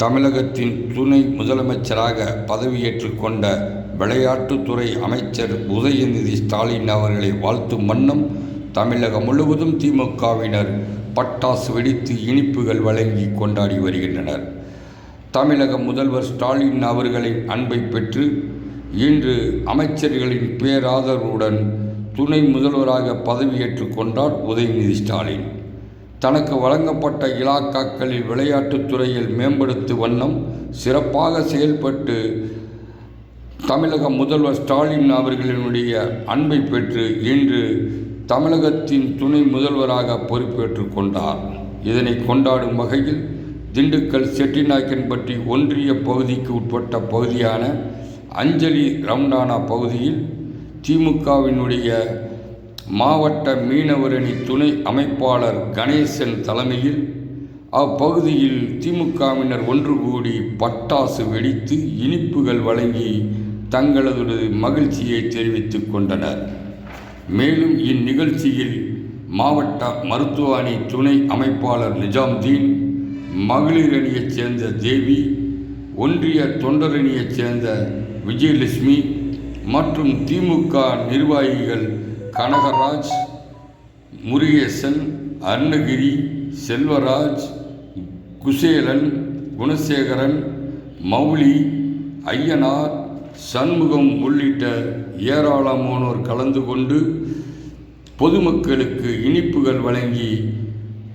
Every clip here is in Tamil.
தமிழகத்தின் துணை முதலமைச்சராக பதவியேற்றுக் கொண்ட விளையாட்டுத்துறை அமைச்சர் உதயநிதி ஸ்டாலின் அவர்களை வாழ்த்தும் வண்ணம் தமிழகம் முழுவதும் திமுகவினர் பட்டாசு வெடித்து இனிப்புகள் வழங்கி கொண்டாடி வருகின்றனர். தமிழக முதல்வர் ஸ்டாலின் அவர்களின் அன்பை பெற்று இன்று அமைச்சர்களின் பேராதரவுடன் துணை முதல்வராக பதவியேற்றுக் கொண்டார் உதயநிதி ஸ்டாலின். தனக்கு வழங்கப்பட்ட இலாக்காக்களில் விளையாட்டுத் துறையில் மேம்படுத்தும் வண்ணம் சிறப்பாக செயல்பட்டு தமிழக முதல்வர் ஸ்டாலின் அவர்களினுடைய அன்பை பெற்று இன்று தமிழகத்தின் துணை முதல்வராக பொறுப்பேற்றுக் கொண்டார். இதனை கொண்டாடும் வகையில் திண்டுக்கல் செட்டிநாயக்கன்பட்டி ஒன்றிய பகுதிக்கு உட்பட்ட பகுதியான அஞ்சலி ரவுண்டானா பகுதியில் திமுகவினுடைய மாவட்ட மீனவரணி துணை அமைப்பாளர் கணேசன் தலைமையில் அப்பகுதியில் திமுகவினர் ஒன்று கூடி பட்டாசு வெடித்து இனிப்புகள் வழங்கி தங்களது மகிழ்ச்சியை தெரிவித்துக் கொண்டனர். மேலும் இந்நிகழ்ச்சியில் மாவட்ட மருத்துவ அணி துணை அமைப்பாளர் நிஜாம்தீன் மகளிர் அணியைச் சேர்ந்த தேவி ஒன்றிய தொண்டரணியைச் சேர்ந்த விஜயலட்சுமி மற்றும் திமுக நிர்வாகிகள் கனகராஜ் முருகேசன் அருணகிரி செல்வராஜ் குசேலன் குணசேகரன் மௌலி ஐயனார் சண்முகம் உள்ளிட்ட ஏராளமானோர் கலந்து கொண்டு பொதுமக்களுக்கு இனிப்புகள் வழங்கி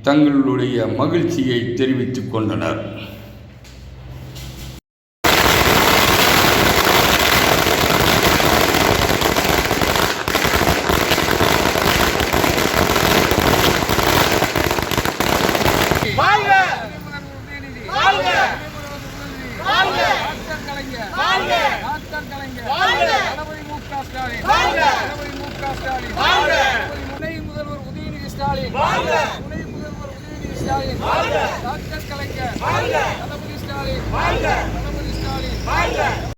தங்களுடைய மகிழ்ச்சியை தெரிவித்துக் கொண்டனர் வாழ்க வாழ்க வாழ்க டாக்டர் கலைஞர் வாழ்க டாக்டர் கலைஞர் வாழ்க தளபதி மு க ஸ்டாலின். தளபதி மு க ஸ்டாலின். வாழ்க துணை முதல்வர் உதயநிதி ஸ்டாலின். துணை முதல்வர் உதயநிதி ஸ்டாலின். டாக்டர் கலைஞர். தளபதி ஸ்டாலின். தளபதி ஸ்டாலின்.